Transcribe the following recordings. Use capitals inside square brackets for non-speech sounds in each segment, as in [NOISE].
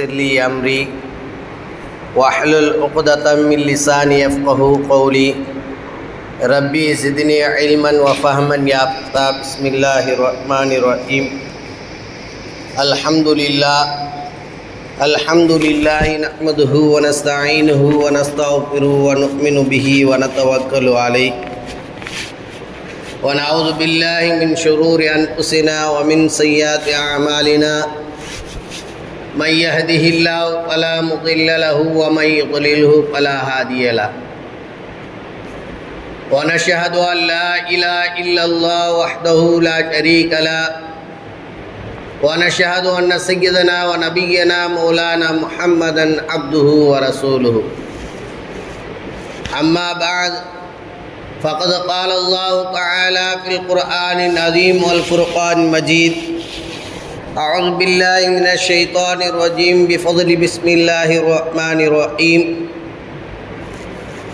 لي أمري واحلل عقدة من لساني يفقه قولي. ربي زدني علما وفهما. يا بسم الله الرحمن الرحيم. الحمد لله الحمد لله نحمده ونستعينه ونستغفره ونؤمن به ونتوكل عليه. ونعوذ بالله من شرور أنفسنا ومن سيئات أعمالنا. من يهده الله فلا مضل له ومن يضلله فلا هادي له. ونشهد أن لا إله إلا الله وحده لا شريك له. ونشهد أن سيدنا ونبينا مولانا محمدا عبده ورسوله. أما بعد فقد قال الله تعالى في القرآن العظيم والفرقان المجيد أعوذ بالله من الشيطان الرجيم بفضل بسم الله الرحمن الرحيم.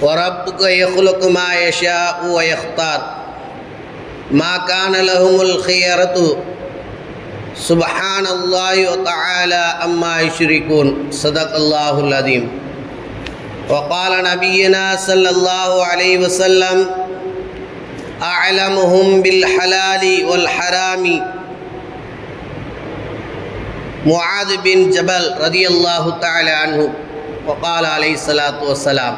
وربك يخلق ما يشاء ويختار. ما كان لهم الخيرة. سبحان الله وتعالى أما يشركون. صدق الله العظيم. وقال نبينا صلى الله عليه وسلم أعلمهم بالحلال والحرام. معاذ بن جبل رضي الله تعالى عنه وقال عليه الصلاة والسلام.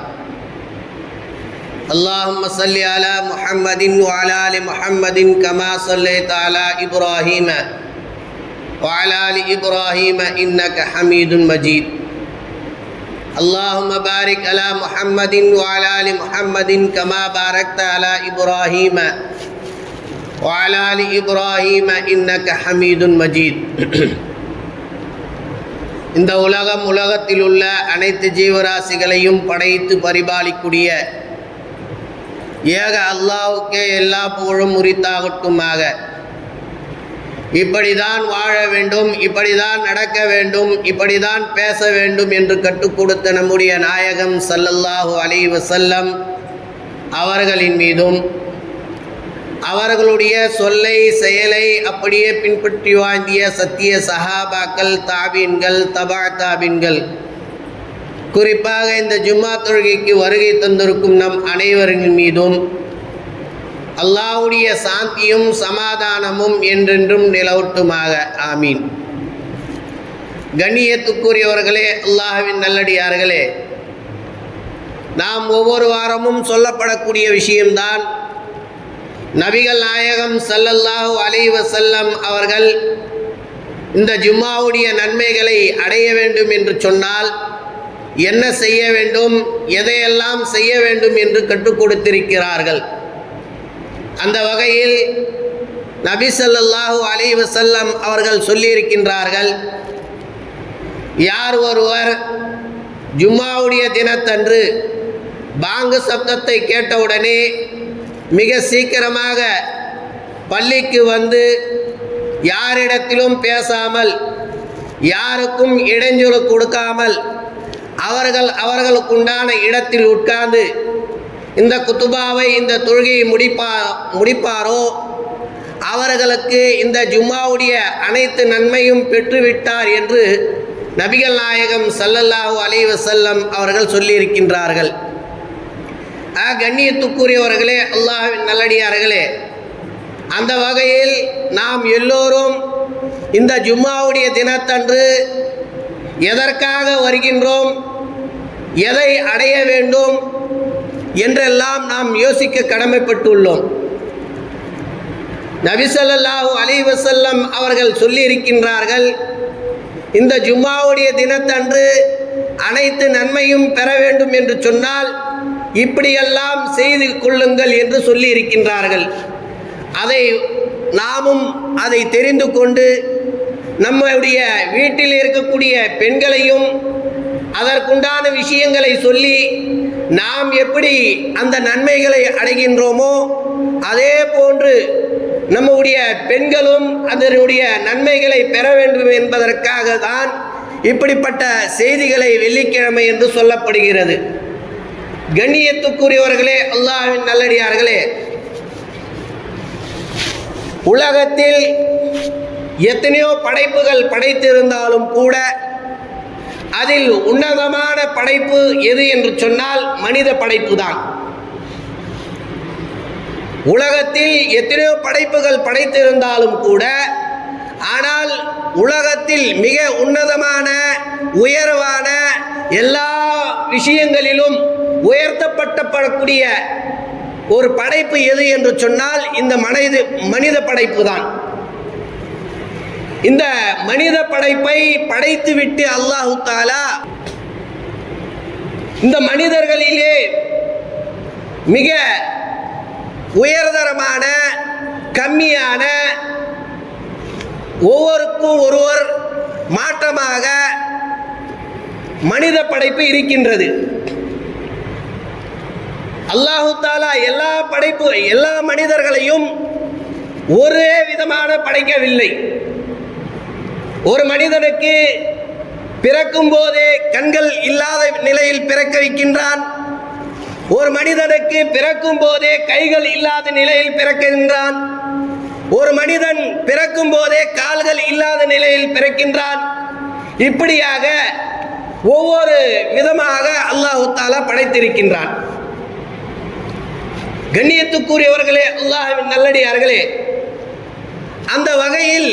اللهم صل على محمد وعلى آل محمد كما صليت على إبراهيم وعلى آل إبراهيم إنك حميد مجيد. اللهم بارك على محمد وعلى آل محمد كما باركت على إبراهيم وعلى آل إبراهيم إنك حميد مجيد. [CLEARS THROAT] இந்த உலகம் உலகத்தில் உள்ள அனைத்து ஜீவராசிகளையும் படைத்து பரிபாலிக்கூடிய ஏக அல்லாவுக்கே எல்லா புகழும் உரித்தாகட்டுமாக இப்படிதான் வாழ வேண்டும் இப்படிதான் நடக்க வேண்டும் இப்படிதான் பேச வேண்டும் என்று கற்றுக் கொடுத்த நம்முடைய நாயகம் சல்லல்லாஹு அலி வசல்லம் அவர்களின் மீதும் அவர்களுடைய சொல்லை செயலை அப்படியே பின்பற்றி வாங்கிய சத்திய சஹாபாக்கள் தாபீன்கள் தபா தாபீன்கள். குறிப்பாக இந்த ஜும்மா தொழுகைக்கு வருகை தந்திருக்கும் நம் அனைவரின் மீதும் அல்லாவுடைய சாந்தியும் சமாதானமும் என்றென்றும் நிலவட்டுமாக. ஆமீன். கண்ணியத்துக்குரியவர்களே அல்லாஹவின் நல்லடியார்களே நாம் ஒவ்வொரு வாரமும் சொல்லப்படக்கூடிய விஷயம்தான் நபிகள் நாயகம் சல்லல்லாஹு அலைவ செல்லம் அவர்கள் இந்த ஜும்மாவுடைய நன்மைகளை அடைய வேண்டும் என்று சொன்னால் என்ன செய்ய வேண்டும் எதையெல்லாம் செய்ய வேண்டும் என்று கற்றுக் கொடுத்திருக்கிறார்கள். அந்த வகையில் நபி சல்லாஹூ அலி வசல்லம் அவர்கள் சொல்லியிருக்கின்றார்கள் யார் ஒருவர் ஜும்மாவுடைய தினத்தன்று பாங்கு சப்தத்தை கேட்டவுடனே மிக சீக்கிரமாக பள்ளிக்கு வந்து யாரிடத்திலும் பேசாமல் யாருக்கும் இடைஞ்சொலு கொடுக்காமல் அவர்கள் அவர்களுக்குண்டான இடத்தில் உட்கார்ந்து இந்த குத்துபாவை இந்த தொழுகையை முடிப்பா முடிப்பாரோ? அவர்களுக்கு இந்த ஜும்மாவுடைய அனைத்து நன்மையும் பெற்றுவிட்டார் என்று நபிகள் நாயகம் சல்லல்லாஹு அலைவசல்லம் அவர்கள் சொல்லியிருக்கின்றார்கள். ஆ கண்ணியத்துக்குரியவர்களே அல்லாஹின் நல்லடியார்களே. அந்த வகையில் நாம் எல்லோரும் இந்த ஜும்மாவுடைய தினத்தன்று எதற்காக வருகின்றோம் எதை அடைய வேண்டும் என்றெல்லாம் நாம் யோசிக்க கடமைப்பட்டுள்ளோம். நபிசல்லாஹூ அலி வசல்லம் அவர்கள் சொல்லியிருக்கின்றார்கள் இந்த ஜும்மாவுடைய தினத்தன்று அனைத்து நன்மையும் பெற வேண்டும் என்று சொன்னால் இப்படியெல்லாம் செய்து கொள்ளுங்கள் என்று சொல்லி இருக்கின்றார்கள் அதை நாமும் அதை தெரிந்து கொண்டு நம்முடைய வீட்டில் இருக்கக்கூடிய பெண்களையும் அதற்குண்டான விஷயங்களை சொல்லி நாம் எப்படி அந்த நன்மைகளை அடைகின்றோமோ அதே போன்று நம்முடைய பெண்களும் அதனுடைய நன்மைகளை பெற வேண்டும் என்பதற்காக தான் இப்படிப்பட்ட செய்திகளை வெள்ளிக்கிழமை என்று சொல்லப்படுகிறது. கண்ணியத்துக்குரியவர்களே அல்லாஹின் நல்லடியார்களே. உலகத்தில் எத்தனையோ படைப்புகள் படைத்திருந்தாலும் கூட அதில் உன்னதமான படைப்பு எது என்று சொன்னால் மனித படைப்பு தான் உலகத்தில் எத்தனையோ படைப்புகள் படைத்திருந்தாலும் கூட ஆனால் உலகத்தில் மிக உன்னதமான உயர்வான எல்லா விஷயங்களிலும் உயர்த்தப்பட்டப்படக்கூடிய ஒரு படைப்பு எது என்று சொன்னால் இந்த மனித மனித படைப்பு தான் இந்த மனித படைப்பை படைத்துவிட்டு அல்லாஹு தாலா இந்த மனிதர்களிலே மிக உயர்தரமான கம்மியான ஒவ்வொருக்கும் ஒருவர் மாற்றமாக மனித படைப்பு இருக்கின்றது. அல்லாஹு தாலா எல்லா படைப்பு எல்லா மனிதர்களையும் ஒரே விதமான படைக்கவில்லை. ஒரு மனிதனுக்கு பிறக்கும் போதே கண்கள் இல்லாத நிலையில் பிறக்க வைக்கின்றான். ஒரு மனிதனுக்கு பிறக்கும் போதே கைகள் இல்லாத நிலையில் பிறக்கின்றான் ஒரு மனிதன் பிறக்கும் போதே கால்கள் இல்லாத நிலையில் பிறக்கின்றான். இப்படியாக ஒவ்வொரு விதமாக அல்லாஹு தாலா படைத்திருக்கின்றான். கண்ணியத்துக்குரியவர்களே அல்லாஹ்வின் நல்லடியார்களே அந்த வகையில்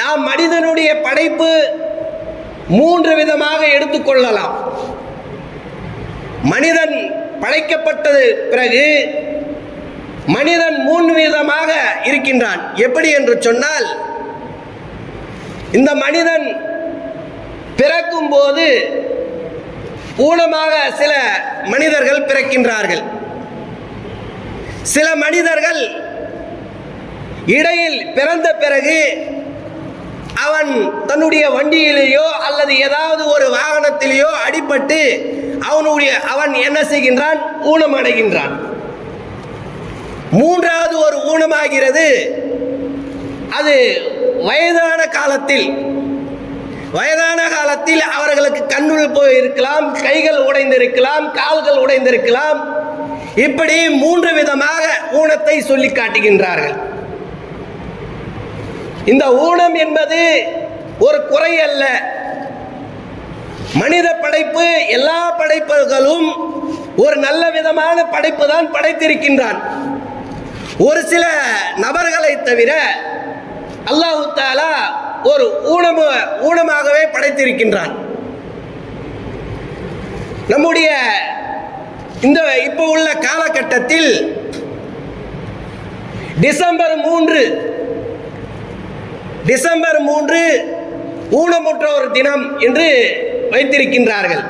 நாம் மனிதனுடைய படைப்பு மூன்று விதமாக எடுத்துக்கொள்ளலாம் மனிதன் படைக்கப்பட்டது பிறகு மனிதன் மூன்று விதமாக இருக்கின்றான். எப்படி என்று சொன்னால் இந்த மனிதன் பிறக்கும் போது ஊனமாக சில மனிதர்கள் பிறக்கின்றார்கள். சில மனிதர்கள் இடையில் பிறந்த பிறகு அவன் தன்னுடைய வண்டியிலேயோ அல்லது ஏதாவது ஒரு வாகனத்திலேயோ அடிபட்டு அவனுடைய அவன் என்ன செய்கின்றான்? ஊனமடைகின்றான். மூன்றாவது ஒரு ஊனமாகிறது. அது வயதான காலத்தில் வயதான காலத்தில் அவர்களுக்கு கண்ணுள் போயிருக்கலாம் கைகள் உடைந்திருக்கலாம் கால்கள் உடைந்திருக்கலாம். இப்படி மூன்று விதமாக ஊனத்தை சொல்லி காட்டுகின்றார்கள். இந்த ஊனம் என்பது ஒரு குறை அல்ல. மனித படைப்பு எல்லா படைப்புகளும் ஒரு நல்ல விதமான படைப்பு தான் படைத்திருக்கின்றான். ஒரு சில நபர்களை தவிர அல்லாஹு தாலா ஒரு ஊனம ஊனமாகவே படைத்திருக்கின்றான். நம்முடைய இந்த இப்போ உள்ள காலகட்டத்தில் டிசம்பர் மூன்று டிசம்பர் மூன்று ஊனமுற்றோர் தினம் என்று வைத்திருக்கின்றார்கள்.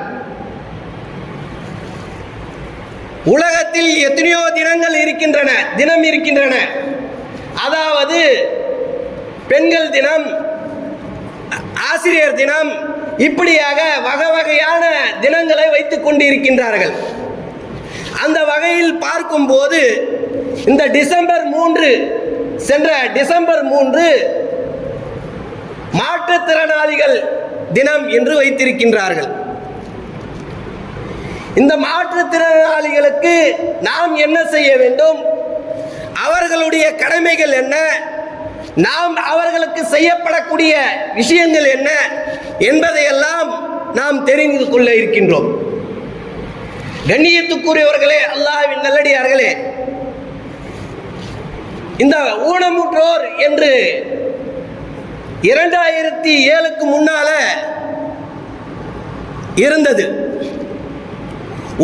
உலகத்தில் எத்தனையோ தினங்கள் இருக்கின்றன தினம் இருக்கின்றன. அதாவது பெண்கள் தினம் ஆசிரியர் தினம் இப்படியாக வகை வகையான தினங்களை வைத்துக் கொண்டிருக்கின்றார்கள். அந்த வகையில் பார்க்கும்போது இந்த டிசம்பர் மூன்று சென்ற டிசம்பர் மூன்று மாற்றுத்திறனாளிகள் தினம் என்று வைத்திருக்கின்றார்கள். இந்த மாற்றுத்திறனாளிகளுக்கு நாம் என்ன செய்ய வேண்டும்? அவர்களுடைய கடமைகள் என்ன? நாம் அவர்களுக்கு செய்யப்படக்கூடிய விஷயங்கள் என்ன? என்பதையெல்லாம் நாம் தெரிந்து கொள்ள இருக்கின்றோம். கண்ணியத்துக்குரியவர்களே அல்லாஹ்வின் நல்லடியார்களே. இந்த ஊனமுற்றோர் என்று இரண்டாயிரத்தி ஏழுக்கு முன்னால இருந்தது.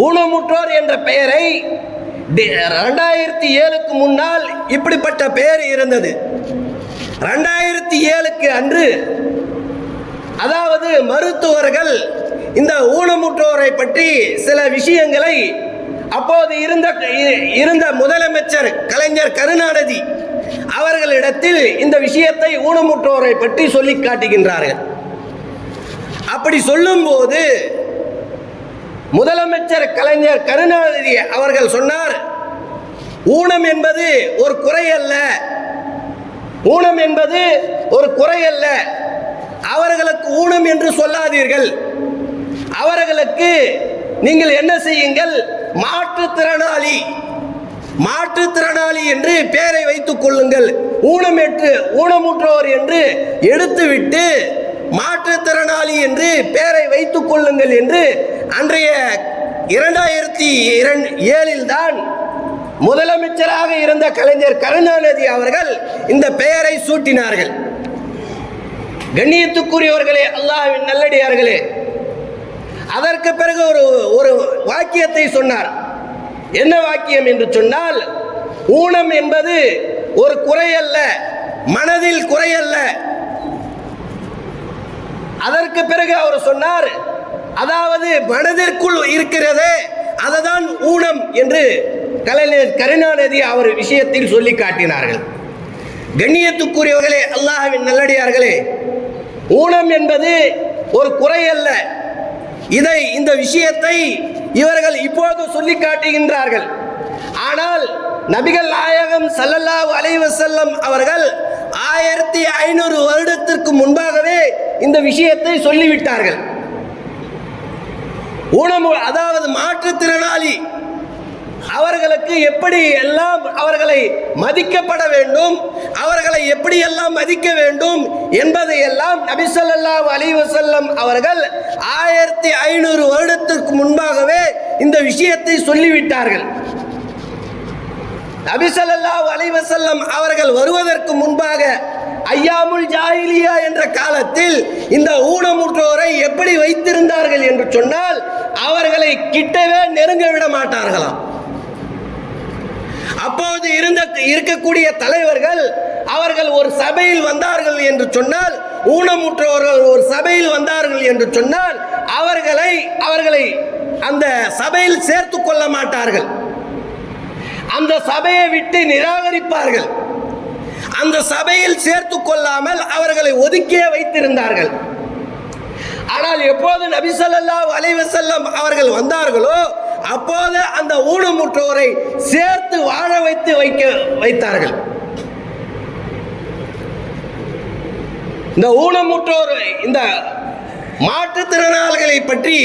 ஊனமுற்றோர் என்ற பெயரை ரெண்டாயிரத்தி ஏழுக்கு முன்னால் இப்படிப்பட்ட பெயர் இருந்தது. ரெண்டாயிரத்தி ஏழுக்கு அன்று அதாவது மருத்துவர்கள் இந்த ஊனமுற்றோரை பற்றி சில விஷயங்களை அப்போது இருந்த இருந்த முதலமைச்சர் கலைஞர் கருணாநிதி அவர்களிடத்தில் இந்த விஷயத்தை ஊனமுற்றோரை பற்றி சொல்லி காட்டுகின்றார்கள். அப்படி சொல்லும்போது முதலமைச்சர் கலைஞர் கருணாநிதி அவர்கள் சொன்னார் ஊனம் என்பது ஒரு குறை அல்ல. ஊனம் என்பது ஒரு குறை அல்ல. அவர்களுக்கு ஊனம் என்று சொல்லாதீர்கள். அவர்களுக்கு நீங்கள் என்ன செய்யுங்கள்? மாற்றுத்திறனாளி. மாற்றுத்திறனாளி என்று பெயரை வைத்துக் கொள்ளுங்கள். ஊனமேற்று ஊனமுற்றோர் என்று எடுத்துவிட்டு மாற்றுத்திறனாளி என்று பெயரை வைத்துக் கொள்ளுங்கள் என்று அன்றைய இரண்டாயிரத்தி இரண்டு ஏழில் தான் முதலமைச்சராக இருந்த கலைஞர் கருணாநிதி அவர்கள் இந்த பெயரை சூட்டினார்கள். கண்ணியத்துக்குரியவர்களே அல்லாஹ்வின் நல்லடியார்களே அதற்கு பிறகு ஒரு ஒரு வாக்கியத்தை சொன்னார். என்ன வாக்கியம் என்று சொன்னால் ஊனம் என்பது ஒரு குறையல்ல மனதில் குறையல்ல. அதற்கு பிறகு அவர் சொன்னார் அதாவது மனதிற்குள் இருக்கிறதே அதுதான் ஊனம் என்று கலைஞர் கருணாநிதி அவர் விஷயத்தில் சொல்லி காட்டினார்கள். கண்ணியத்துக்குரியவர்களே அல்லாஹ்வின் நல்லடியார்களே ஊனம் என்பது ஒரு குறை அல்ல இதை இந்த விஷயத்தை இவர்கள் இப்போது சொல்லி காட்டுகின்றார்கள். ஆனால் நபிகள் நாயகம் ஸல்லல்லாஹு அலைவசல்லம் அவர்கள் ஆயிரத்தி ஐநூறு வருடத்திற்கு முன்பாகவே இந்த விஷயத்தை சொல்லிவிட்டார்கள். ஊனமு அதாவது மாற்றுத்திறனாளி அவர்களுக்கு எப்படி எல்லாம் அவர்களை மதிக்கப்பட வேண்டும் அவர்களை எப்படி எல்லாம் மதிக்க வேண்டும் என்பதை எல்லாம் நபிசல்லா ஸல்லல்லாஹு அவர்கள் ஆயிரத்தி ஐநூறு வருடத்திற்கு முன்பாகவே இந்த விஷயத்தை சொல்லிவிட்டார்கள். நபிசல்லா ஸல்லல்லாஹு அவர்கள் வருவதற்கு முன்பாக ஐயாமுல் ஜாஹிலியா என்ற காலத்தில் இந்த ஊனமுற்றோரை எப்படி வைத்திருந்தார்கள் என்று சொன்னால் அவர்களை கிட்டவே நெருங்க விட மாட்டார்களாம். அப்போது இருந்த இருக்கக்கூடிய தலைவர்கள் அவர்கள் ஒரு சபையில் வந்தார்கள் என்று சொன்னால் ஊனமுற்றவர்கள் ஒரு சபையில் வந்தார்கள் என்று சொன்னால் அவர்களை அவர்களை அந்த சபையில் சேர்த்து கொள்ள மாட்டார்கள். அந்த சபையை விட்டு நிராகரிப்பார்கள். அந்த சபையில் சேர்த்து கொள்ளாமல் அவர்களை ஒதுக்கியே வைத்திருந்தார்கள். ஆனால் எப்போது நபிசல்லா அலைவசல்லம் அவர்கள் வந்தார்களோ அப்போது அந்த ஊனமுற்றோரை சேர்த்து வாழ வைத்து வைக்க வைத்தார்கள். இந்த ஊனமுற்றோர் இந்த மாற்றுத்திறனாளிகளை பற்றி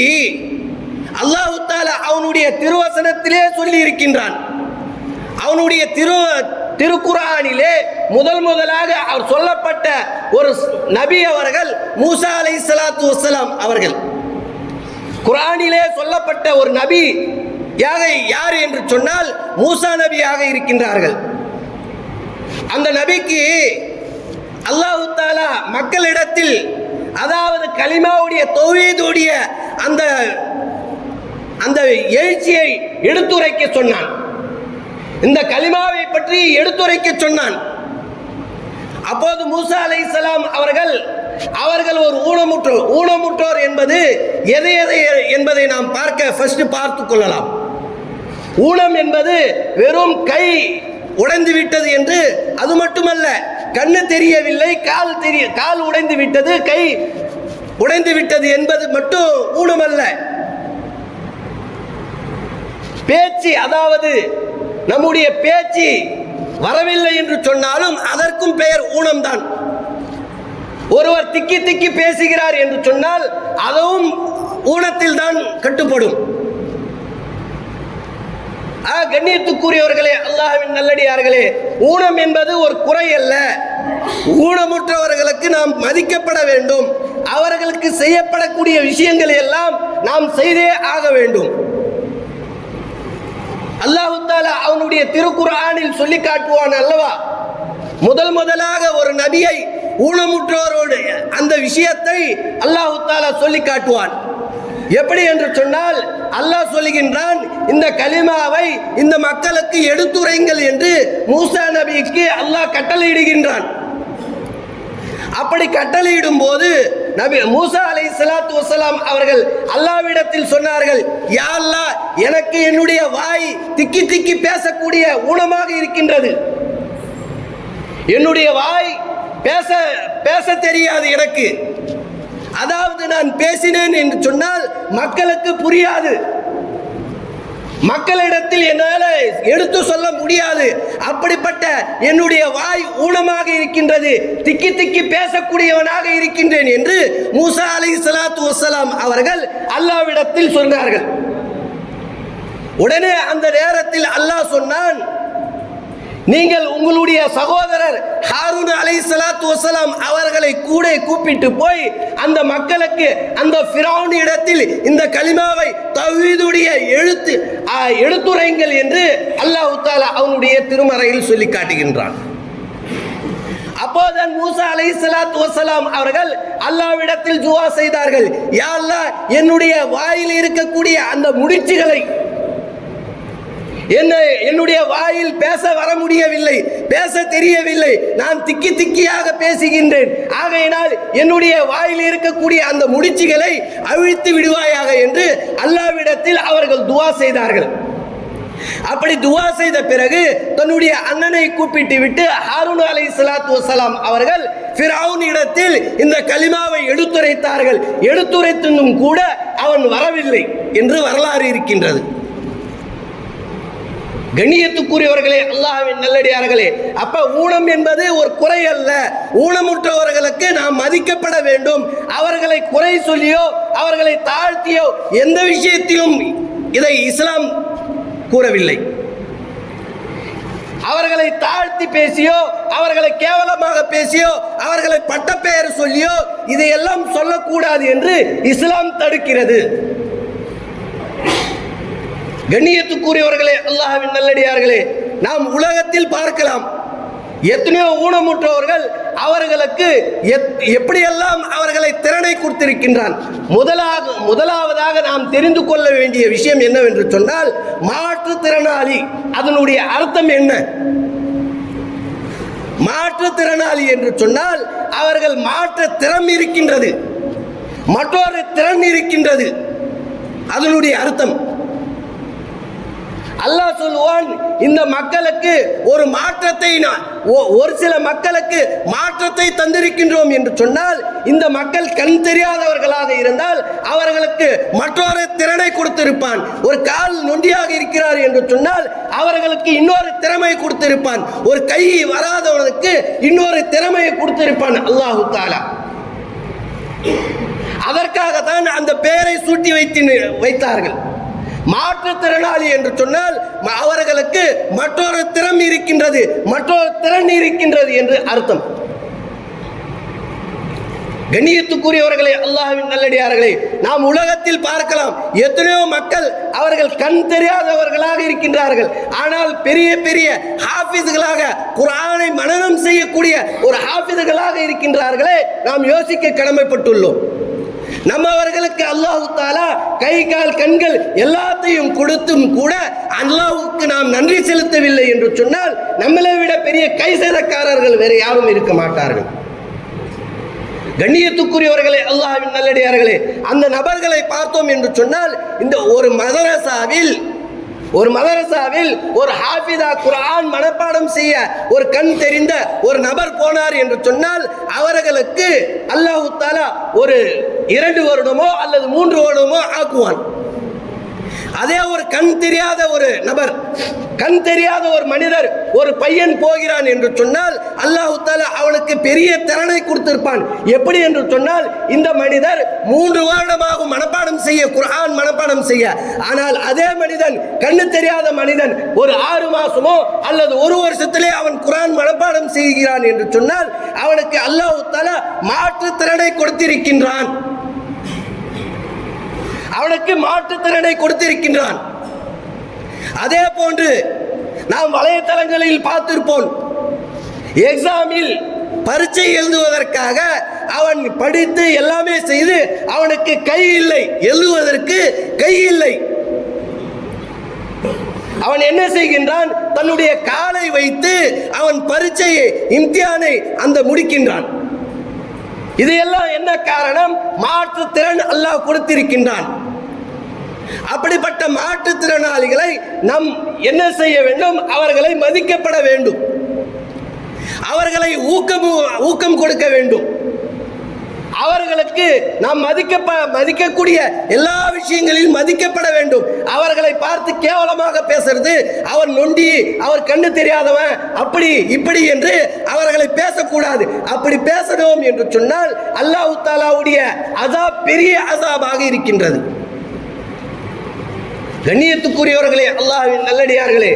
அல்லாஹு தாலா அவனுடைய திருவசனத்திலே சொல்லி இருக்கின்றான் அவனுடைய திரு திருக்குறானிலே முதல் முதலாக அவர் சொல்லப்பட்ட ஒரு நபி அவர்கள் மூசா அலை சலாத்து வசலாம் அவர்கள். குரானிலே சொல்லப்பட்ட ஒரு நபி யாக யார் என்று சொன்னால் மூசா நபியாக இருக்கின்றார்கள். அந்த நபிக்கு அல்லாஹு தாலா மக்களிடத்தில் அதாவது கலிமாவுடைய தொழிலுடைய அந்த அந்த எழுச்சியை எடுத்துரைக்க சொன்னான். இந்த கலிமாவை பற்றி எடுத்துரைக்க சொன்னான். அப்போது மூசா அலை அவர்கள் அவர்கள் ஒரு ஊனமுற்றோர். ஊனமுற்றோர் என்பது எதை எதை என்பதை நாம் பார்க்க ஃபர்ஸ்ட் பார்த்து கொள்ளலாம். ஊனம் என்பது வெறும் கை உடைந்து விட்டது என்று அது மட்டுமல்ல கண்ணு தெரியவில்லை கால் தெரிய கால் உடைந்து விட்டது கை உடைந்து விட்டது என்பது மட்டும் ஊனமல்ல. பேச்சு அதாவது நம்முடைய பேச்சு வரவில்லை என்று சொன்னாலும் அதற்கும் பெயர் ஊனம்தான். ஒருவர் திக்கி திக்கி பேசுகிறார் என்று சொன்னால் அதுவும் ஊனத்தில் தான் கட்டுப்படும். ஆ, கண்ணியத்துக்குரியவர்களே அல்லாஹின் நல்லடியார்களே ஊனம் என்பது ஒரு குறை அல்ல. ஊனமுற்றவர்களுக்கு நாம் மதிக்கப்பட வேண்டும். அவர்களுக்கு செய்யப்படக்கூடிய விஷயங்களை எல்லாம் நாம் செய்தே ஆக வேண்டும். அல்லாஹு தாலா அவனுடைய திருக்குறானில் சொல்லி காட்டுவான் அல்லவா? முதல் முதலாக ஒரு நபியை ஊனமுற்றோரோடு அந்த விஷயத்தை அல்லாஹு தாலா சொல்லி காட்டுவான். எப்படி என்று சொன்னால் அல்லாஹ் சொல்லுகின்றான் இந்த கலிமாவை இந்த மக்களுக்கு எடுத்துரைங்கள் என்று மூசா நபிக்கு அல்லாஹ் கட்டளையிடுகின்றான். அப்படி கட்டளையிடும் போது நபி மூசா அலை சலாத்து வசலாம் அவர்கள் அல்லாவிடத்தில் சொன்னார்கள் யா அல்லா எனக்கு என்னுடைய வாய் திக்கி திக்கி பேசக்கூடிய ஊனமாக இருக்கின்றது. என்னுடைய வாய் பேச பேச தெரியாது எனக்கு. அதாவது நான் பேசினேன் என்று சொன்னால் மக்களுக்கு புரியாது. மக்களிடத்தில் என்னால் எடுத்து சொல்ல முடியாது. அப்படிப்பட்ட என்னுடைய வாய் ஊனமாக இருக்கின்றது திக்கி திக்கி பேசக்கூடியவனாக இருக்கின்றேன் என்று மூசா அலி சலாத்து வசலாம் அவர்கள் அல்லாவிடத்தில் சொன்னார்கள். உடனே அந்த நேரத்தில் அல்லாஹ் சொன்னான் நீங்கள் உங்களுடைய சகோதரர் ஹாரூன் அலை சலாத்து வசலாம் அவர்களை கூட கூப்பிட்டு போய் அந்த மக்களுக்கு அந்த ஃபிரௌன் இடத்தில் இந்த கலிமாவை தவீதுடைய எழுத்து எழுத்துரைங்கள் என்று அல்லாஹ் தாலா அவனுடைய திருமறையில் சொல்லி காட்டுகின்றான். அப்போதான் மூசா அலை சலாத்து வசலாம் அவர்கள் அல்லாவிடத்தில் துவா செய்தார்கள் யா என்னுடைய வாயில் இருக்கக்கூடிய அந்த முடிச்சுகளை என்ன என்னுடைய வாயில் பேச வர முடியவில்லை பேச தெரியவில்லை. நான் திக்கி திக்கியாக பேசுகின்றேன். ஆகையினால் என்னுடைய வாயில் இருக்கக்கூடிய அந்த முடிச்சுகளை அழித்து விடுவாயாக என்று அல்லாவிடத்தில் அவர்கள் துவா செய்தார்கள். அப்படி துவா செய்த பிறகு தன்னுடைய அண்ணனை கூப்பிட்டு விட்டு ஹாரூன் அலை சலாத்து வசலாம் அவர்கள் பிராவுன் இடத்தில் இந்த கலிமாவை எடுத்துரைத்தார்கள். எடுத்துரைத்தும் கூட அவன் வரவில்லை என்று வரலாறு இருக்கின்றது. கண்ணியத்துக்குரியவர்களே அல்லாஹ்வின் நல்லடியார்களே. அப்ப ஊனம் என்பது ஒரு குறை அல்ல. ஊனமுற்றவர்களுக்கு நாம் மதிக்கப்பட வேண்டும். அவர்களை குறை சொல்லியோ அவர்களை தாழ்த்தியோ எந்த விஷயத்திலும் இதை இஸ்லாம் கூறவில்லை. அவர்களை தாழ்த்தி பேசியோ அவர்களை கேவலமாக பேசியோ அவர்களை பட்டப்பெயர் சொல்லியோ இதையெல்லாம் சொல்லக்கூடாது என்று இஸ்லாம் தடுக்கிறது. கண்ணியத்துக்குரியவர்களே அல்லாஹ்வின் நல்லடியார்களே நாம் உலகத்தில் பார்க்கலாம். எத்தனையோ ஊனமுற்றவர்கள் அவர்களுக்கு எத்- எப்படியெல்லாம் அவர்களை திறனை கொடுத்திருக்கின்றான். முதலாக முதலாவதாக நாம் தெரிந்து கொள்ள வேண்டிய விஷயம் என்னவென்று சொன்னால் மாற்றுத்திறனாளி. அதனுடைய அர்த்தம் என்ன? மாற்றுத்திறனாளி என்று சொன்னால் அவர்கள் மாற்ற திறம் இருக்கின்றது. மற்றொரு திறன் இருக்கின்றது. அதனுடைய அர்த்தம் அல்லாஹ் சொல்லுவான் இந்த மக்களுக்கு ஒரு மாற்றத்தை நான் ஒ- ஒரு சில மக்களுக்கு மாற்றத்தை தந்திருக்கின்றோம் என்று சொன்னால் இந்த மக்கள் கண் தெரியாதவர்களாக இருந்தால் அவர்களுக்கு மற்றொரு திறனை கொடுத்திருப்பான். ஒரு கால் நொண்டியாக இருக்கிறார் என்று சொன்னால் அவர்களுக்கு இன்னொரு திறமை கொடுத்திருப்பான். ஒரு கை வராதவனுக்கு இன்னொரு திறமையை கொடுத்திருப்பான் அல்லாஹு தாலா. அதற்காகத்தான் அந்த பெயரை சூட்டி வைத்து வைத்தார்கள். மாற்றுத்திறனாளி என்று சொன்னால் அவர்களுக்கு மற்றொரு திறம் இருக்கின்றது. மற்றொரு திறன் இருக்கின்றது என்று அர்த்தம். கண்ணியத்துக்குரியவர்களே அல்லாஹின் நல்லடியார்களே நாம் உலகத்தில் பார்க்கலாம். எத்தனையோ மக்கள் அவர்கள் கண் தெரியாதவர்களாக இருக்கின்றார்கள். ஆனால் பெரிய பெரிய ஹாஃபிஸ்களாக குரானை மனனம் செய்யக்கூடிய ஒரு ஹாஃபிஸ்களாக இருக்கின்றார்களே நாம் யோசிக்க கடமைப்பட்டுள்ளோம். நம்மவர்களுக்கு அல்லாஹு தாலா கை கால் கண்கள் எல்லாத்தையும் கொடுத்தும் கூட அல்லாஹுக்கு நாம் நன்றி செலுத்தவில்லை என்று சொன்னால் நம்மளை விட பெரிய கைசேதக்காரர்கள் வேறு யாரும் இருக்க மாட்டார்கள். கண்ணியத்துக்குரியவர்களே அல்லாஹின் நல்லடியார்களே அந்த நபர்களை பார்த்தோம் என்று சொன்னால் இந்த ஒரு மதரசாவில் ஒரு மதரசாவில் ஒரு ஹாஃபிதா குரான் மனப்பாடம் செய்ய ஒரு கண் தெரிந்த ஒரு நபர் போனார் என்று சொன்னால் அவர்களுக்கு அல்லாஹு தாலா ஒரு இரண்டு வருடமோ அல்லது மூன்று வருடமோ ஆக்குவான். அதே ஒரு கண் தெரியாத ஒரு நபர் கண் தெரியாத ஒரு மனிதர் ஒரு பையன் போகிறான் என்று சொன்னால் அல்லாஹு தாலா அவனுக்கு பெரிய திறனை கொடுத்திருப்பான். எப்படி என்று சொன்னால் இந்த மனிதர் மூன்று வருடமாக மனப்பாடம் செய்ய குரான் மனப்பாடம் செய்ய. ஆனால் அதே மனிதன் கண்ணு தெரியாத மனிதன் ஒரு ஆறு மாசமோ அல்லது ஒரு வருஷத்திலே அவன் குரான் மனப்பாடம் செய்கிறான் என்று சொன்னால் அவனுக்கு அல்லாஹு தாலா மாற்று திறனை கொடுத்திருக்கின்றான். அவனுக்கு மாற்றுத்திறனை கொடுத்திருக்கின்றான். அதே போன்று நாம் வலைத்தளங்களில் பார்த்திருப்போம். எக்ஸாமில் பரீட்சை எழுதுவதற்காக அவன் படித்து எல்லாமே செய்து அவனுக்கு கை இல்லை. எழுதுவதற்கு கை இல்லை. அவன் என்ன செய்கின்றான்? தன்னுடைய காலை வைத்து அவன் பரீட்சையை இம்தியானை அந்த முடிக்கின்றான். இதையெல்லாம் என்ன காரணம்? மாற்றுத்திறன் அல்லாஹ் கொடுத்திருக்கின்றான். அப்படிப்பட்ட மாற்றுத்திறனாளிகளை நம் என்ன செய்ய வேண்டும்? அவர்களை மதிக்கப்பட வேண்டும். அவர்களை ஊக்கம் ஊக்கம் கொடுக்க வேண்டும். அவர்களுக்கு நாம் மதிக்கப்ப மதிக்கக்கூடிய எல்லா விஷயங்களிலும் மதிக்கப்பட வேண்டும். அவர்களை பார்த்து கேவலமாக பேசுறது அவர் நொண்டி அவர் கண்ணு தெரியாதவன் அப்படி இப்படி என்று அவர்களை பேசக்கூடாது. அப்படி பேசணும் என்று சொன்னால் அல்லாஹு தாலாவுடைய அசாப் பெரிய அசாபாக இருக்கின்றது. கண்ணியத்துக்குரியவர்களே அல்லாஹ்வின் நல்லடியார்களே.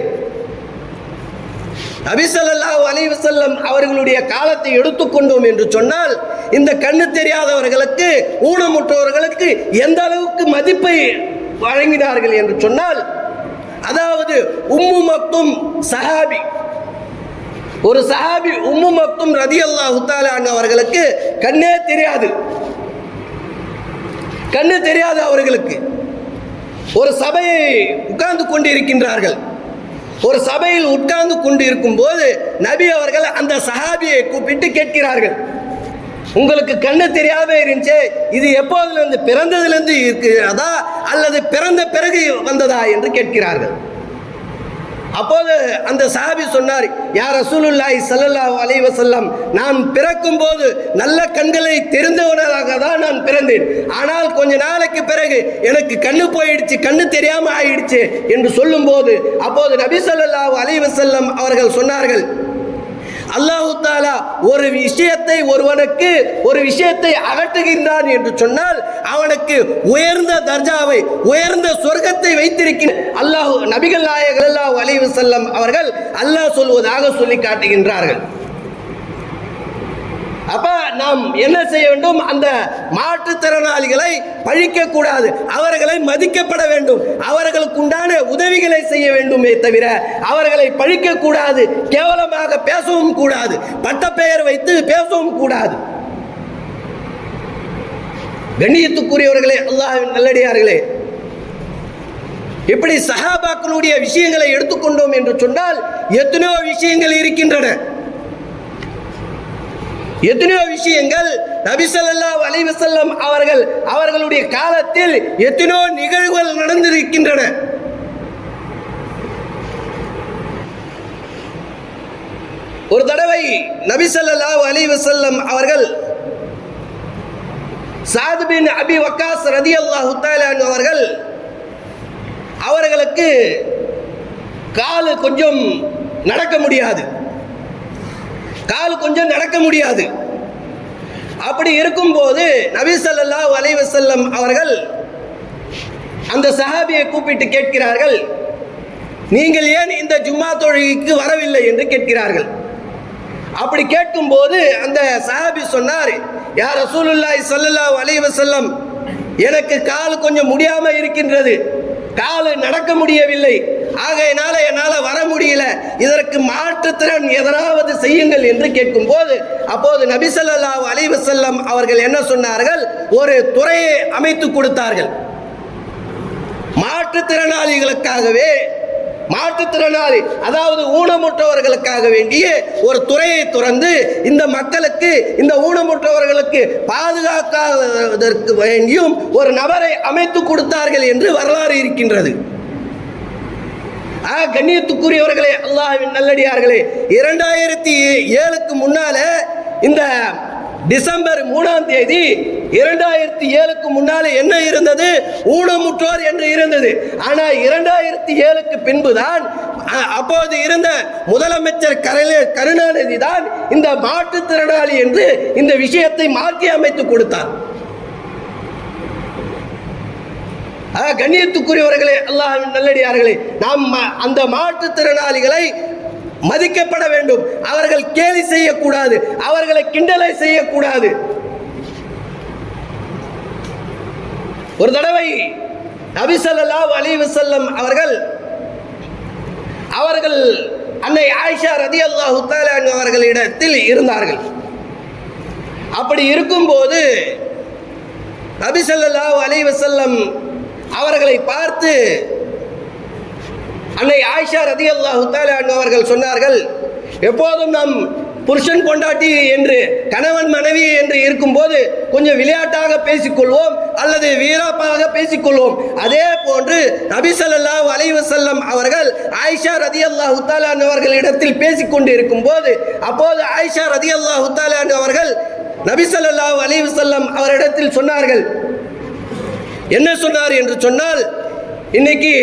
நபிசல்லாஹு அலைஹி அவர்களுடைய காலத்தை எடுத்துக்கொண்டோம் என்று சொன்னால் இந்த கண்ணு தெரியாதவர்களுக்கு ஊனமுற்றவர்களுக்கு எந்த அளவுக்கு மதிப்பை வழங்கினார்கள் என்று சொன்னால் அதாவது உம்மு மக்தும் சஹாபி ஒரு சஹாபி உம்மு மக்தும் ரதி அல்லாஹு அவர்களுக்கு கண்ணே தெரியாது. கண்ணு தெரியாது அவர்களுக்கு. ஒரு சபையை உட்கார்ந்து கொண்டு இருக்கின்றார்கள் ஒரு சபையில் உட்கார்ந்து கொண்டு இருக்கும் போது நபி அவர்கள் அந்த சஹாபியை கூப்பிட்டு கேட்கிறார்கள். உங்களுக்கு கண்ணு தெரியாம இருந்துச்சு இது எப்போதுலேருந்து பிறந்ததுலேருந்து இருக்கிறதா அல்லது பிறந்த பிறகு வந்ததா என்று கேட்கிறார்கள். அப்போது அந்த சாபி சொன்னார் யார் ரசூலுல்லாய் சல்லல்லா அலைஹி நான் பிறக்கும் போது நல்ல கண்களை தெரிந்தவனாக தான் நான் பிறந்தேன். ஆனால் கொஞ்ச நாளைக்கு பிறகு எனக்கு கண்ணு போயிடுச்சு கண்ணு தெரியாமல் ஆயிடுச்சு என்று சொல்லும்போது அப்போது நபி ஸல்லல்லாஹு அலைவசல்லம் அவர்கள் சொன்னார்கள் அல்லாஹு தாலா ஒரு விஷயத்தை ஒருவனுக்கு ஒரு விஷயத்தை அகற்றுகின்றான் என்று சொன்னால் அவனுக்கு உயர்ந்த தர்ஜாவை உயர்ந்த சொர்க்கத்தை வைத்திருக்கிற அல்லாஹ் நபிகள் நாயகர் அல்லாஹ் அலைஹி செல்லம் அவர்கள் அல்லாஹ் சொல்வதாக சொல்லி காட்டுகின்றார்கள். அப்ப நாம் என்ன செய்ய வேண்டும்? அந்த மாற்றுத்திறனாளிகளை பழிக்க கூடாது அவர்களை மதிக்கப்பட வேண்டும். அவர்களுக்கு உண்டான உதவிகளை செய்ய வேண்டுமே தவிர அவர்களை பழிக்க கூடாது கேவலமாக பேசவும் கூடாது. பட்டப்பெயர் வைத்து பேசவும் கூடாது. கண்ணியத்துக்குரியவர்களே அல்லாஹின் நல்லடியார்களே இப்படி சஹாபாக்களுடைய விஷயங்களை எடுத்துக்கொண்டோம் என்று சொன்னால் எத்தனையோ விஷயங்கள் இருக்கின்றன. எத்தனையோ விஷயங்கள் நபிசல்லா அலைவசல்லம் அவர்கள் அவர்களுடைய காலத்தில் எத்தனையோ நிகழ்வுகள் நடந்திருக்கின்றன. ஒரு தடவை நபிசல்லா அலைவசல்லம் அவர்கள் சாத் பின் அபி வக்காஸ் ரதி அல்லாஹு அவர்கள் அவர்களுக்கு காலு கொஞ்சம் நடக்க முடியாது. கால் கொஞ்சம் நடக்க முடியாது. அப்படி இருக்கும்போது நபிசல்லா அலைவசல்லம் அவர்கள் அந்த சஹாபியை கூப்பிட்டு கேட்கிறார்கள் நீங்கள் ஏன் இந்த ஜும்மா தொழுகைக்கு வரவில்லை? என்று கேட்கிறார்கள். அப்படி கேட்கும்போது அந்த சஹாபி சொன்னார் யார் ரசூலுல்லாய் சல்லல்லா அலைவசல்லம் எனக்கு கால் கொஞ்சம் முடியாமல் இருக்கின்றது. கால் நடக்க முடியவில்லை. ஆகையினால என்னால் வர முடியல. இதற்கு மாற்றுத்திறன் எதனாவது செய்யுங்கள் என்று கேட்கும்போது அப்போது நபிசல்லா அலிவசல்லம் அவர்கள் என்ன சொன்னார்கள்? ஒரு துறையை அமைத்து கொடுத்தார்கள். மாற்றுத்திறனாளிகளுக்காகவே மாற்றுத்திறனாளி அதாவது ஊனமுற்றவர்களுக்காக வேண்டிய ஒரு துறையை துறந்து இந்த மக்களுக்கு இந்த ஊனமுற்றவர்களுக்கு பாதுகாக்காததற்கு வேண்டியும் ஒரு நபரை அமைத்து கொடுத்தார்கள் என்று வரலாறு இருக்கின்றது. ஆ, கண்ணியத்துக்குரியவர்களே அல்லாஹின் நல்லடியார்களே இரண்டாயிரத்தி ஏழுக்கு முன்னால இந்த டிசம்பர் மூணாம் தேதி இரண்டாயிரத்தி ஏழுக்கு முன்னாலே என்ன இருந்தது? ஊனமுற்றோர் என்று இருந்தது. ஆனால் இரண்டாயிரத்தி ஏழுக்கு பின்புதான் அப்போது இருந்த முதலமைச்சர் கரலே கருணாநிதி தான் இந்த மாற்றுத்திறனாளி என்று இந்த விஷயத்தை மாற்றி அமைத்து கொடுத்தார். கண்ணியத்துக்குரியவர்களே அல்லாஹ் நல்லடியார்களே நாம் அந்த மாற்றுத்திறனாளிகளை மதிக்கப்பட வேண்டும். அவர்கள் கேலி செய்யக்கூடாது. அவர்களை கிண்டலை செய்யக்கூடாது. ஒரு தடவை நபிசல்லா ஸல்லல்லாஹு அலைஹி அவர்கள் அவர்கள் அன்னை ஆயிஷா ரதி அல்லாஹு அவர்களிடத்தில் இருந்தார்கள். அப்படி இருக்கும்போது நபி ஸல்லல்லாஹு அலைஹி வஸல்லம் அவர்களை பார்த்து அன்னை ஆயிஷா ரதி அல்லாஹு அவர்கள் சொன்னார்கள் எப்போதும் நாம் புருஷன் கொண்டாட்டி என்று கணவன் மனைவி என்று இருக்கும்போது கொஞ்சம் விளையாட்டாக பேசிக்கொள்வோம் அல்லது வீராப்பாக பேசிக்கொள்வோம். அதே போன்று நபிசல்லா அலைவசல்லம் அவர்கள் ஆயிஷா ரதியல்லாஹு தஆலா அன்ஹா அவர்களிடத்தில் பேசிக்கொண்டு இருக்கும்போது அப்போது ஆயிஷா ரதியல்லாஹு அல்லா ஹுத்தாலான் அவர்கள் நபிசல்லா அலைவசல்லம் அவரிடத்தில் சொன்னார்கள். என்ன சொன்னார் என்று சொன்னால் இன்னைக்கு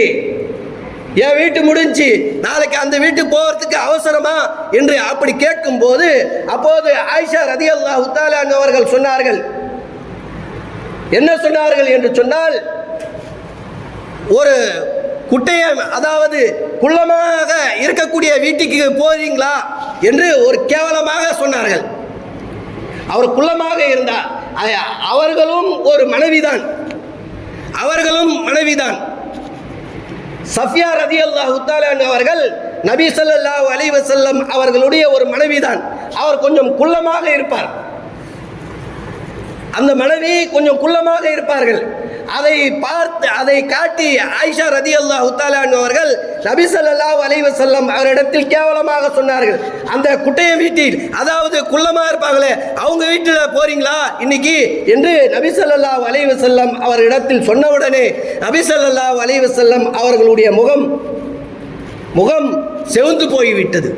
என் வீட்டு முடிஞ்சு. நாளைக்கு அந்த வீட்டு போகிறதுக்கு அவசரமா? என்று அப்படி கேட்கும்போது அப்போது ஆயிஷா ரதி அல்லாஹ் அவர்கள் சொன்னார்கள். என்ன சொன்னார்கள் என்று சொன்னால் ஒரு குட்டையம் அதாவது குள்ளமாக இருக்கக்கூடிய வீட்டுக்கு போறீங்களா என்று ஒரு கேவலமாக சொன்னார்கள். அவர் குள்ளமாக இருந்தார். அவர்களும் ஒரு மனைவிதான். அவர்களும் மனைவிதான். சஃபியா ரதி அல்லாஹ் அவர்கள் நபி ஸல்லல்லாஹு அலி வசல்லம் அவர்களுடைய ஒரு மனைவிதான். அவர் கொஞ்சம் குள்ளமாக இருப்பார். அந்த மனைவி கொஞ்சம் குள்ளமாக இருப்பார்கள். அதை பார்த்து அதை காட்டி ஆயிஷா ரதி அல்லாஹ் அவர்கள் நபி சல்லா அலைஹி வஸல்லம் அவரிடத்தில் கேவலமாக சொன்னார்கள். அந்த குட்டையை வீட்டில் அதாவது குள்ளமாக இருப்பாங்களே அவங்க வீட்டில் போறீங்களா இன்னைக்கு என்று நபி சல்லா அலைஹி அவர் அவரிடத்தில் சொன்னவுடனே நபி சல்லா அலைஹி அவர்களுடைய முகம் முகம் செவந்து போய்விட்டது.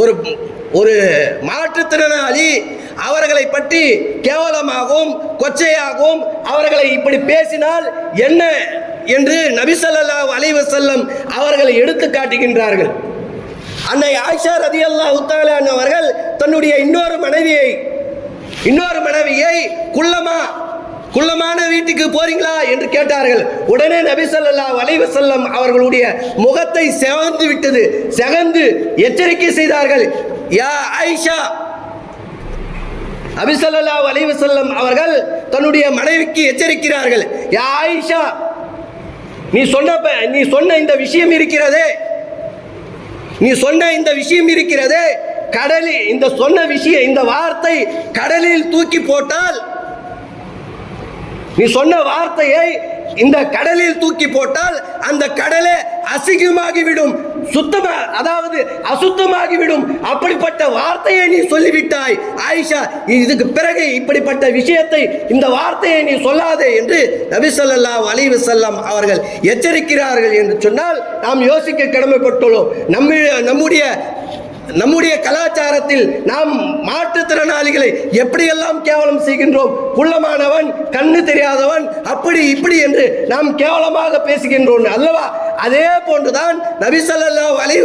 ஒரு ஒரு மாற்றுத்திறனாளி அவர்களை பற்றி கேவலமாகவும் கொச்சையாகவும் அவர்களை இப்படி பேசினால் என்ன என்று நபிசல்லா அலைவசல்லம் அவர்களை எடுத்து காட்டுகின்றார்கள். அன்னை ஆயிஷா ரதி அல்லா உத்தாலான் அவர்கள் தன்னுடைய இன்னொரு மனைவியை இன்னொரு மனைவியை குள்ளமா குள்ளமான வீட்டுக்கு போறீங்களா என்று கேட்டார்கள். உடனே நபி ஸல்லல்லாஹு செல்லம் அவர்களுடைய முகத்தை செவந்து விட்டது. செகந்து எச்சரிக்கை செய்தார்கள். யா ஆயிஷா நபி அலைவசல்லம் அவர்கள் தன்னுடைய மனைவிக்கு எச்சரிக்கிறார்கள் யா ஆயிஷா நீ சொன்ன நீ சொன்ன இந்த விஷயம் இருக்கிறதே நீ சொன்ன இந்த விஷயம் இருக்கிறதே கடலில் இந்த சொன்ன விஷயம் இந்த வார்த்தை கடலில் தூக்கி போட்டால் நீ சொன்ன வார்த்தையை இந்த கடலில் தூக்கி போட்டால் அந்த கடலே அசிங்கமாகிவிடும். சுத்தமா அதாவது அசுத்தமாகிவிடும். அப்படிப்பட்ட வார்த்தையை நீ சொல்லிவிட்டாய். ஆயிஷா இதுக்கு பிறகு இப்படிப்பட்ட விஷயத்தை இந்த வார்த்தையை நீ சொல்லாதே என்று நபிசல்லா ஸல்லல்லாஹு செல்லம் அவர்கள் எச்சரிக்கிறார்கள் என்று சொன்னால் நாம் யோசிக்க கடமைப்பட்டுள்ளோம். நம்ம நம்முடைய நம்முடைய கலாச்சாரத்தில் நாம் மாற்றுத்திறனாளிகளை எப்படியெல்லாம் கேவலம் செய்கின்றோம்? குள்ளமானவன் கண்ணு தெரியாதவன் அப்படி இப்படி என்று நாம் கேவலமாக பேசுகின்றோம் அல்லவா? அதே போன்றுதான் நபி ஸல்லல்லாஹு அலைஹி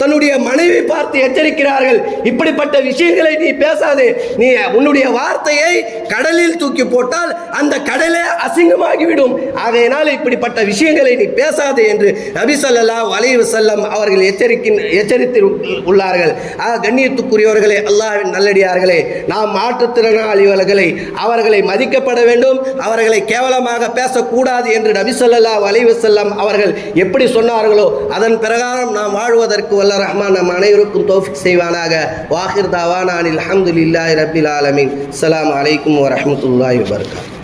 தன்னுடைய மனைவி பார்த்து எச்சரிக்கிறார்கள். இப்படிப்பட்ட விஷயங்களை நீ பேசாதே. நீ உன்னுடைய வார்த்தையை கடலில் தூக்கி போட்டால் அந்த கடலே அசிங்கமாகிவிடும். ஆகையினால் இப்படிப்பட்ட விஷயங்களை நீ பேசாதே என்று நபி ஸல்லல்லாஹு அலைஹி அவர்கள் எச்சரிக்கின் எச்சரித்து உள்ளார்கள். ஆக கண்ணியத்துக்குரியவர்களே அல்லாஹ்வின் நல்லடியார்களே நாம் மாற்றுத்திறனாளிகளை அவர்களை மதிக்கப்பட வேண்டும். அவர்களை கேவலமாக பேசக்கூடாது என்று நபி ஸல்லல்லாஹு அலைஹி அவர்கள் எப்படி சொன்னார்களோ அதன் பிரகாரம் நாம் வாழ்வதற்கு வல்ல ரஹ்மான் நம் அனைவருக்கும் தோஃபிக் செய்வானாக. வாஹிர் தாவானானில் அல்ஹம்துலில்லாஹி ரபில் ஆலமின். அலாம் அலைக்கும் வரஹ்மத்துல்லாஹி வபரகாத்துஹு